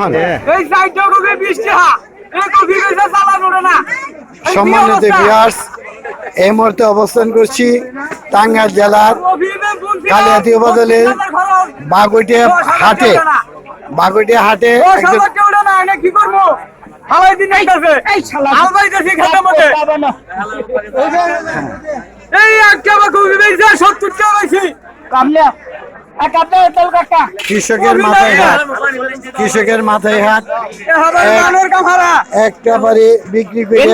হন এই সাইডটা কবি বিশ টাকা এই কবি কইছে চালান ওরে না। সম্মানিত? ভিউয়ার্স এই মুহূর্তে অবস্থান করছি টাঙ্গাইল জেলার কালিয়াতি উপজেলার বাগুটিয়া হাটে। বাগুটিয়া হাটে কি করব? এই এক টাকা বেচছে, সত্তর টাকা বেশি। কৃষকের মাথায় হাত। কৃষকের মাথায় হাত। একটা বাড়ি বিক্রি করে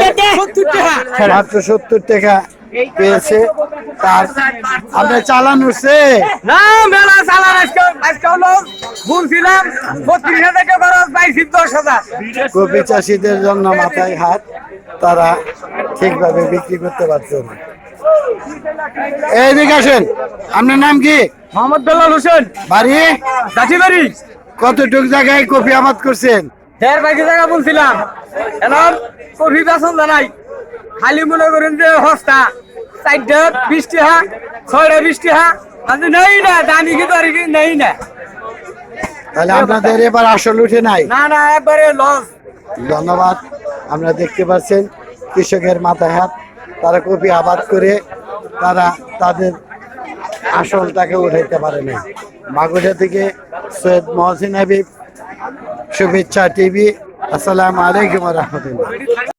মাত্র সত্তর টাকা। পেয়েছে। তার আপনার চালান উঠছে না, মেলা চালান। আজকে আজকে হলো বলছিলাম বত্রিশ হাজার টাকা খরচ পাইছি দশ হাজার। কপি চাষিদের জন্য মাথায় হাত। তারা ঠিকভাবে বিক্রি করতে পারছে না। এইদিকে আসেন। আপনার নাম কি? মোহাম্মদ বেলাল হোসেন। বাড়ি? দাচিবাড়ি কতটুক জায়গায় কপি আবাদ করছেন? দেড় বাইকে জায়গা বলছিলাম। এখন কফি বেসন জানাই খালি মনে করেন যে হস্তা। চারটা বিশ টাকা ছয়টা টাকা আমি নেই না দামি কিন্তু আর কি নেই না। তাহলে আপনাদের এবার আসল উঠে নাই? না না একবারে লস। ধন্যবাদ। আমরা দেখতে পাচ্ছেন কৃষকের মাথায় হাত। তারা কপি আবাদ করে তারা তাদের আসলটাকে উঠাইতে পারে না মাগুরা থেকে সৈয়দ মহসিন হাবিব, শুভেচ্ছা টিভি, আসসালামু আলাইকুম রহমতুল্লাহ।